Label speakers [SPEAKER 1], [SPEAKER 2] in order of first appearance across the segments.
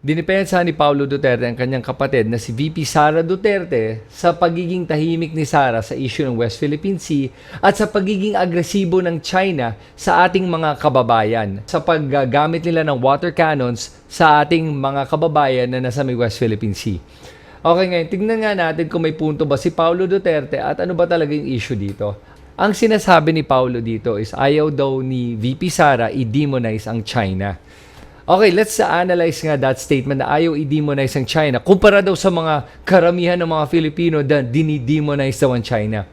[SPEAKER 1] Dinipensa ni Paulo Duterte ang kanyang kapatid na si VP Sara Duterte sa pagiging tahimik ni Sara sa issue ng West Philippine Sea at sa pagiging agresibo ng China sa ating mga kababayan sa paggamit nila ng water cannons sa ating mga kababayan na nasa may West Philippine Sea. Okay ngayon, tignan nga natin kung may punto ba si Paulo Duterte at ano ba talaga yung issue dito. Ang sinasabi ni Paulo dito is ayaw daw ni VP Sara i-demonize ang China. Okay, let's analyze nga that statement na ayaw i-demonize ang China. Kumpara daw sa mga karamihan ng mga Filipino na dinidemonize daw ang China.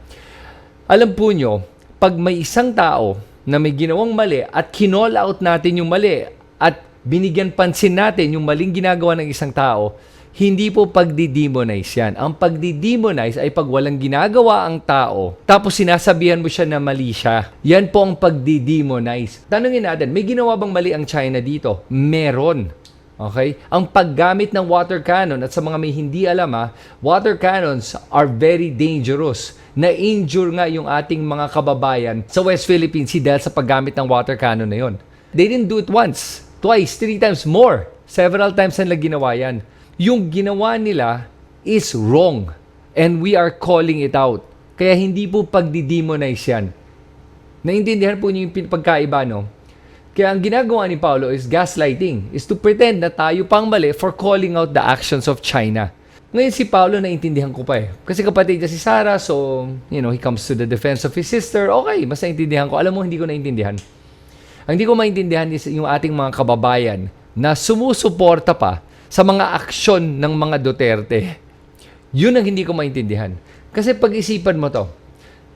[SPEAKER 1] Alam po nyo, pag may isang tao na may ginawang mali at kinall out natin yung mali at binigyan pansin natin yung maling ginagawa ng isang tao, hindi po pagdi-demonize yan. Ang pagdi-demonize ay pag walang ginagawa ang tao, tapos sinasabihan mo siya na mali siya. Yan po ang pagdi-demonize. Tanungin natin, may ginawa bang mali ang China dito? Meron. Okay? Ang paggamit ng water cannon at sa mga may hindi alam ha, water cannons are very dangerous. Na-injure nga yung ating mga kababayan sa West Philippine Sea dahil sa paggamit ng water cannon na yon. They didn't do it once, twice, three times more. Several times nila ginawa yan. Yung ginawa nila is wrong. And we are calling it out. Kaya hindi po pagdi-demonize yan. Naintindihan po niyo yung pagkaiba, no? Kaya ang ginagawa ni Paulo is gaslighting, is to pretend na tayo pang mali for calling out the actions of China. Ngayon si Paulo naintindihan ko pa eh. Kasi kapatid niya si Sarah, so, you know, he comes to the defense of his sister. Okay, mas naintindihan ko. Alam mo, hindi ko naintindihan. Ang hindi ko maintindihan is yung ating mga kababayan na sumusuporta pa sa mga aksyon ng mga Duterte. Yun ang hindi ko maintindihan. Kasi pag-isipan mo to,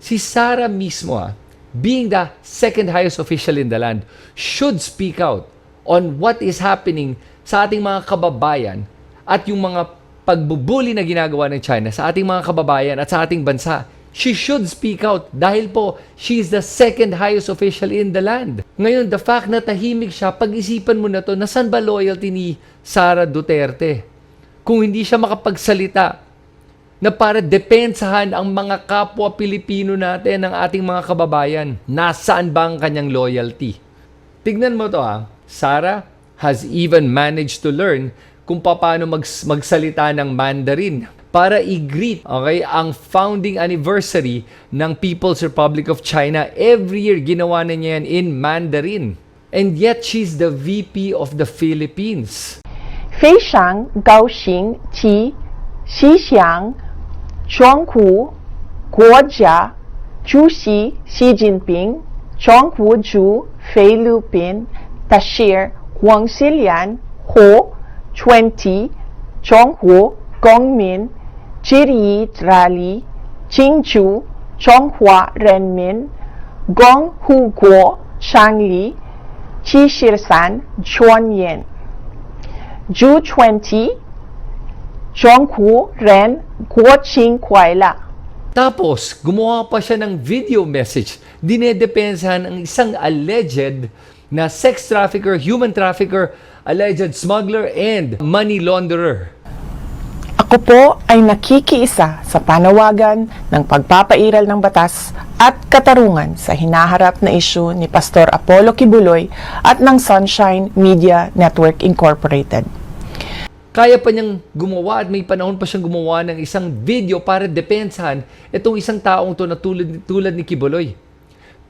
[SPEAKER 1] si Sarah mismo ah, being the second highest official in the land, should speak out on what is happening sa ating mga kababayan at yung mga pagbubuli na ginagawa ng China sa ating mga kababayan at sa ating bansa. She should speak out dahil po she is the second highest official in the land. Ngayon, the fact na tahimik siya, pag-isipan mo na to, nasan ba loyalty ni Sara Duterte? Kung hindi siya makapagsalita na para depensahan ang mga kapwa Pilipino natin, ang ating mga kababayan. Nasaan ba ang kanyang loyalty? Tignan mo to ha. Sarah has even managed to learn kung paano mag- magsalita ng Mandarin para i-greet okay, ang founding anniversary ng People's Republic of China. Every year, ginawa na niya yan in Mandarin. And yet, she's the VP of the Philippines.
[SPEAKER 2] Feixiang, Gaoxing, Qi, xiang Xixiang, Zhongku, Guojia, Juxi, Xi Xi Jinping, Zhongku Zhu, Fei Lu Lupin, Tashir, Wang Xilian, Ho, 20, Zhonghu, Gongmin, Chiri Trali, Qingchu, Chonghua Renmin, Gonghu Guo, Shangli, Qishirsan, Chuanyin. Ju 20, Zhonghu Ren, Guo Guoqing Kuaila.
[SPEAKER 1] Tapos, gumawa pa siya ng video message. Dinedepensahan ang isang alleged na sex trafficker, human trafficker, alleged smuggler, and money launderer.
[SPEAKER 2] Ako po ay nakikiisa sa panawagan ng pagpapairal ng batas at katarungan sa hinaharap na isyu ni Pastor Apollo Kibuloy at ng Sunshine Media Network Incorporated.
[SPEAKER 1] Kaya pa niyang gumawa at may panahon pa siyang gumawa ng isang video para depensahan itong isang taong to na tulad, tulad ni Kibuloy.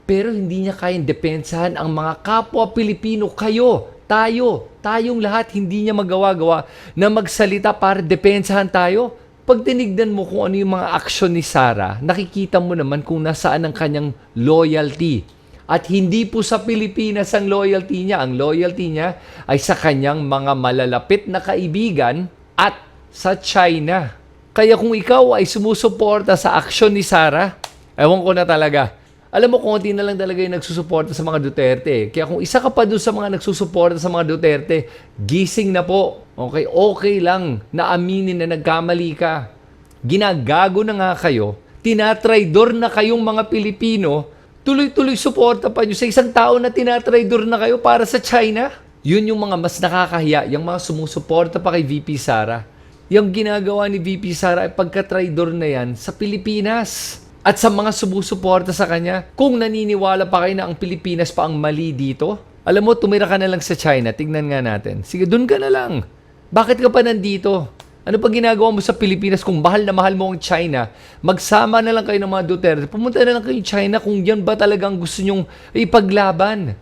[SPEAKER 1] Pero hindi niya kayang depensahan ang mga kapwa Pilipino, kayo, tayo, tayong lahat, hindi niya magawa-gawa na magsalita para depensahan tayo. Pag tinignan mo kung ano yung mga aksyon ni Sarah, nakikita mo naman kung nasaan ang kanyang loyalty. At hindi po sa Pilipinas ang loyalty niya. Ang loyalty niya ay sa kanyang mga malalapit na kaibigan at sa China. Kaya kung ikaw ay sumusuporta sa aksyon ni Sarah, ewan ko na talaga. Alam mo, konti na lang talaga yung nagsusuporta sa mga Duterte. eh. Kaya kung isa ka pa doon sa mga nagsusuporta sa mga Duterte, gising na po. Okay? Okay lang na aminin na nagkamali ka. Ginagago na nga kayo. Tinatraidor na kayong mga Pilipino. Tuloy-tuloy suporta pa nyo sa isang tao na tinatraidor na kayo para sa China. Yun yung mga mas nakakahiya, yung mga sumusuporta pa kay VP Sara. Yung ginagawa ni VP Sara ay pagka-traidor na yan sa Pilipinas. At sa mga sumusuporta sa kanya, kung naniniwala pa kayo na ang Pilipinas pa ang mali dito, alam mo, tumira ka na lang sa China, tignan nga natin. Sige, dun ka na lang. Bakit ka pa nandito? Ano pa ginagawa mo sa Pilipinas kung mahal na mahal mo ang China? Magsama na lang kayo ng mga Duterte. Pumunta na lang kayo China kung yan ba talagang gusto nyong ipaglaban.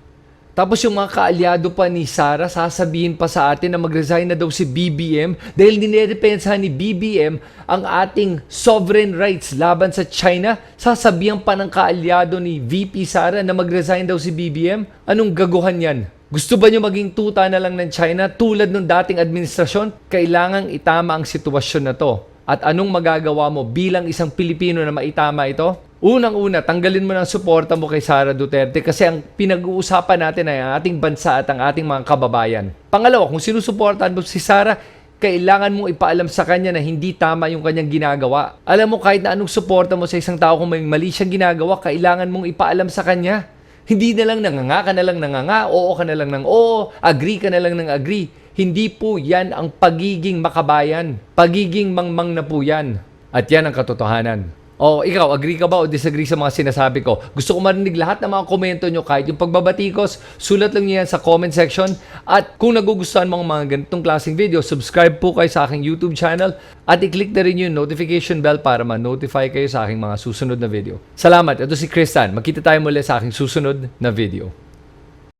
[SPEAKER 1] Tapos yung mga kaalyado pa ni Sara, sasabihin pa sa atin na mag-resign na daw si BBM dahil ninedepensahan ni BBM ang ating sovereign rights laban sa China. Sasabihan pa ng kaalyado ni VP Sara na mag-resign daw si BBM. Anong gaguhan yan? Gusto ba nyo maging tuta na lang ng China tulad ng dating administrasyon? Kailangang itama ang sitwasyon na to. At anong magagawa mo bilang isang Pilipino na maitama ito? Unang-una, tanggalin mo ng suporta mo kay Sara Duterte kasi ang pinag-uusapan natin ay ang ating bansa at ang ating mga kababayan. Pangalawa, kung sinusuportahan mo si Sara, kailangan mong ipaalam sa kanya na hindi tama yung kanyang ginagawa. Alam mo, kahit na anong suporta mo sa isang tao kung may mali siyang ginagawa, kailangan mong ipaalam sa kanya. Hindi na lang nanganga ka na lang nanganga, oo ka na lang ng oo, agree ka na lang ng agree. Hindi po yan ang pagiging makabayan. Pagiging mangmang na po yan. At yan ang katotohanan. O ikaw, agree ka ba o disagree sa mga sinasabi ko? Gusto ko marinig lahat ng mga komento nyo kahit yung pagbabatikos, sulat lang nyo yan sa comment section. At kung nagugustuhan mo ang mga ganitong klaseng video, subscribe po kayo sa aking YouTube channel at i-click na rin yung notification bell para ma-notify kayo sa aking mga susunod na video. Salamat, ito si Kristan. Magkita tayo muli sa aking susunod na video.